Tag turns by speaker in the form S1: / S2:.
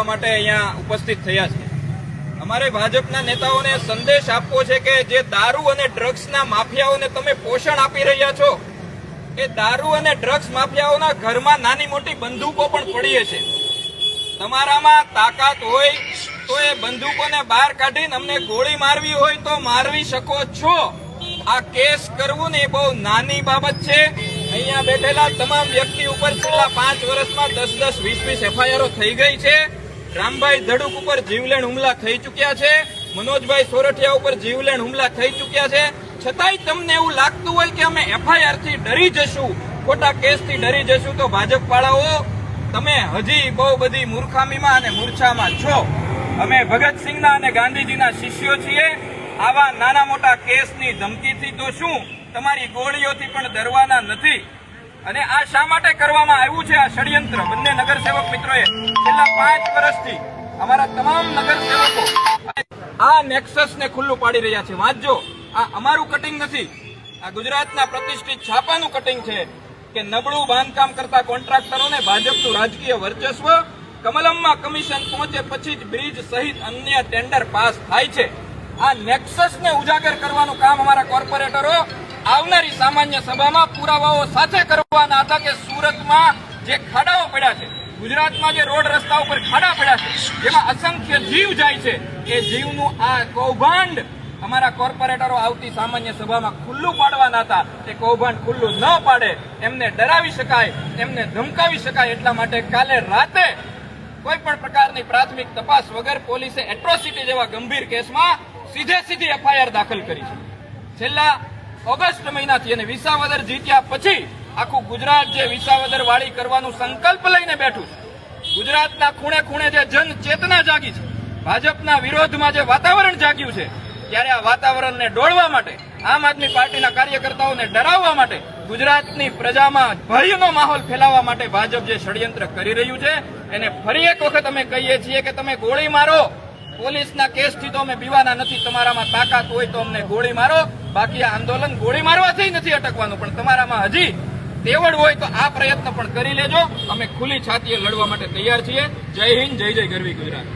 S1: આપવા માટે અહીંયા ઉપસ્થિત થયા છે. અમારે ભાજપના નેતાઓને સંદેશ આપવો છે કે જે દારૂ અને ડ્રગ્સના માફિયાઓને તમે પોષણ આપી રહ્યા છો, એ દારૂ અને ડ્રગ્સ માફિયાઓના ઘરમાં નાની મોટી બંદૂકો પણ પડીએ છે તમારામાં તાકાત હોય તો એ બંદૂકોને બહાર કાઢીને અમને ગોળી મારવી હોય તો મારવી શકો છો. આ કેસ કરવું ને એ બહુ નાની બાબત છે. અહીંયા બેઠેલા તમામ વ્યક્તિ ઉપર છેલ્લા પાંચ વર્ષમાં દસ દસ વીસ વીસ એફઆઈઆરો થઈ ગઈ છે. રામભાઈ ધડુક ઉપર જીવલેણ હુમલા થઈ ચુક્યા છે. મનોજભાઈ સોરઠિયા ઉપર જીવલેણ હુમલા થઈ ચુક્યા છે. છતાંય તમને એવું લાગતું હોય કે અમે એફઆઈઆરથી ડરી જશું, ખોટા કેસથી ડરી જશું, તો ભાજપ વાળાઓ તમે હજી બહુ બધી મૂર્ખામીમાં અને મૂર્છામાં છો. અમે ભગતસિંહના અને ગાંધીજીના શિષ્યો છીએ. આવા નાના મોટા કેસની ધમકીથી તો શું? તમારી ગોળીઓથી પણ ડરવાના નથી. અને આ શા માટે કરવામાં આવ્યું છે આ ષડયંત્ર? બંને નગરસેવક મિત્રોએ છેલ્લા પાંચ વર્ષથી અમારા તમામ નગરસેવકો આ નેક્સસ ને ખુલ્લું પાડી રહ્યા છે. વાંચજો આ અમારું કટિંગ નથી. આ ગુજરાતના પ્રતિષ્ઠિત છાપાનું કટિંગ છે કે નબળું બાંધકામ કરતા કોન્ટ્રાક્ટરોને ભાજપનું રાજકીય વર્ચસ્વ કમલમમાં કમિશન પહોંચે પછી જ બ્રિજ સહિત અન્ય ટેન્ડર પાસ થાય છે. આ નેક્સસને ઉજાગર કરવાનું કામ અમારા કોર્પોરેટરો આવનારી સામાન્ય સભામાં પુરાવાઓ સાથે કરવાના હતા કે સુરતમાં જે ખાડાઓ પડ્યા છે, ગુજરાતમાં જે રોડ રસ્તા ઉપર ખાડા પડ્યા છે જેમાં અસંખ્ય જીવ જાય છે. એ જીવનું આ કૌભાંડ અમારા કોર્પોરેટરો આવતી સામાન્ય સભામાં ખુલ્લું પાડવાના હતા. એ કૌભાંડ ખુલ્લું ન પાડે, એમને ડરાવી શકાય, એમને ધમકાવી શકાય એટલા માટે કાલે રાતે કોઈ પણ પ્રકારની પ્રાથમિક તપાસ વગર પોલીસે એટ્રોસિટી જેવા ગંભીર કેસમાં સીધે સીધી એફઆઈઆર દાખલ કરી છે. છેલ્લા ઓગસ્ટ મહિનાથી અને વિસાવદર જીત્યા પછી આખું ગુજરાત જે વિસાવદર વાળી કરવાનું સંકલ્પ લઈને બેઠું છે. ગુજરાતના ખૂણે ખૂણે જે જન ચેતના જાગી છે, ભાજપના વિરોધમાં જે વાતાવરણ જાગ્યું છે, ત્યારે આ વાતાવરણને ડોળવા માટે, આમ આદમી પાર્ટીના કાર્યકર્તાઓને ડરાવવા માટે, ગુજરાતની પ્રજામાં ભયનો માહોલ ફેલાવવા માટે ભાજપ જે ષડયંત્ર કરી રહ્યું છે, એને ફરી એક વખત અમે કહીએ છીએ કે તમે ગોળી મારો. પોલીસના કેસથી તો અમે બીવાના નથી. તમારામાં તાકાત હોય તો અમને ગોળી મારો. બાકી આ આંદોલન ગોળી મારવાથી નથી અટકવાનું, પણ તમારામાં હજી તેવડ હોય તો આ પ્રયત્ન પણ કરી લેજો. અમે ખુલ્લી છાતીએ લડવા માટે તૈયાર છીએ. જય હિન્દ, જય જય ગરવી ગુજરાત.